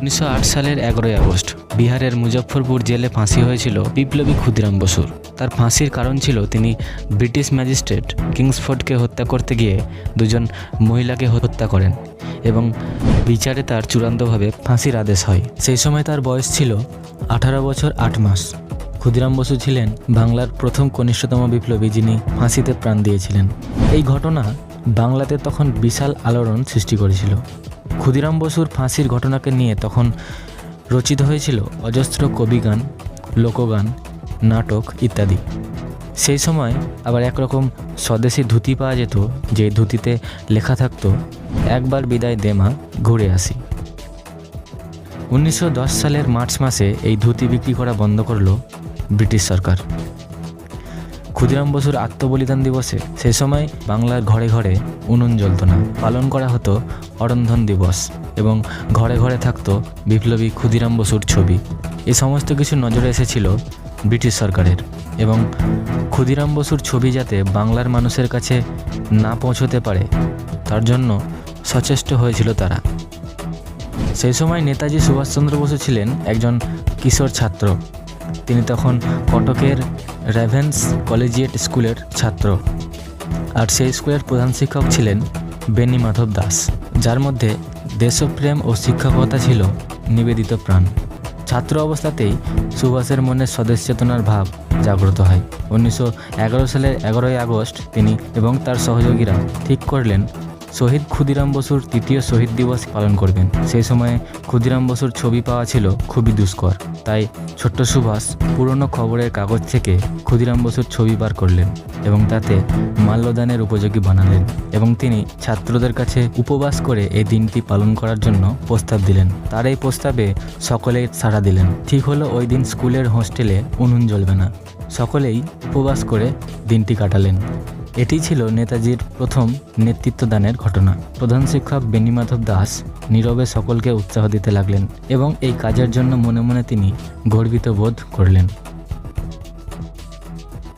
উনিশশো আট সালের এগারোই আগস্ট বিহারের মুজফ্ফরপুর জেলে ফাঁসি হয়েছিল বিপ্লবী ক্ষুদিরাম বসুর। তার ফাঁসির কারণ ছিল তিনি ব্রিটিশ ম্যাজিস্ট্রেট কিংসফোর্ডকে হত্যা করতে গিয়ে দুজন মহিলাকে হত্যা করেন এবং বিচারে তার চূড়ান্তভাবে ফাঁসির আদেশ হয়। সেই সময় তার বয়স ছিল আঠারো বছর আট মাস। ক্ষুদিরাম বসু ছিলেন বাংলার প্রথম কনিষ্ঠতম বিপ্লবী যিনি ফাঁসিতে প্রাণ দিয়েছিলেন। এই ঘটনা বাংলাতে তখন বিশাল আলোড়ন সৃষ্টি করেছিল। ক্ষুদিরাম বসুর ফাঁসির ঘটনাকে নিয়ে তখন রচিত হয়েছিল অজস্র কবিগান, লোকগান, নাটক ইত্যাদি। সেই সময় আবার একরকম স্বদেশি ধুতি পাওয়া যেত, যে ধুতিতে লেখা থাকতো, একবার বিদায় দেমা ঘুরে আসি। উনিশশো দশ সালের মার্চ মাসে এই ধুতি বিক্রি করা বন্ধ করল ব্রিটিশ সরকার। ক্ষুদিরাম বসুর আত্মবলিদান দিবসে সে সময় বাংলার ঘরে ঘরে উনুন জ্বলত না পালন করা হতো অরন্ধন দিবস এবং ঘরে ঘরে থাকত বিপ্লবী ক্ষুদিরাম বসুর ছবি। এ সমস্ত কিছু নজরে এসেছিল ব্রিটিশ সরকারের এবং ক্ষুদিরাম বসুর ছবি যাতে বাংলার মানুষের কাছে না পৌঁছতে পারে, তার জন্য সচেষ্ট হয়েছিল তারা। সেই সময় নেতাজি সুভাষচন্দ্র বসু ছিলেন একজন কিশোর ছাত্র। তিনি তখন কটকের রেভেন্স কলেজিয়েট স্কুলের ছাত্র। আর সেই স্কুলের প্রধান শিক্ষক ছিলেন বেনি মাধব দাস, যার মধ্যে দেশপ্রেম ও শিক্ষকতা ছিল নিবেদিত প্রাণ। ছাত্র অবস্থাতেই সুভাষের মনে স্বদেশ চেতনার ভাব জাগ্রত হয়। উনিশশো এগারো সালের এগারোই আগস্ট তিনি এবং তার সহযোগীরা ঠিক করলেন শহীদ ক্ষুদিরাম বসুর তৃতীয় শহীদ দিবস পালন করবেন। সেই সময়ে ক্ষুদিরাম বসুর ছবি পাওয়া ছিল খুবই দুষ্কর। তাই ছোট্ট সুভাষ পুরনো খবরের কাগজ থেকে ক্ষুদিরাম বসুর ছবি বার করলেন এবং তাতে মাল্যদানের উপযোগী বানালেন এবং তিনি ছাত্রদের কাছে উপবাস করে এই দিনটি পালন করার জন্য প্রস্তাব দিলেন। তার এই প্রস্তাবে সকলেই সাড়া দিলেন। ঠিক হলো ওই দিন স্কুলের হোস্টেলে উনুন জ্বলবে না। সকলেই উপবাস করে দিনটি কাটালেন। এটি ছিল নেতাজির প্রথম নেতৃত্বদানের ঘটনা। প্রধান শিক্ষক বেণীমাধব দাস নীরবে সকলকে উৎসাহ দিতে লাগলেন এবং এই কাজের জন্য মনে মনে তিনি গর্বিত বোধ করলেন।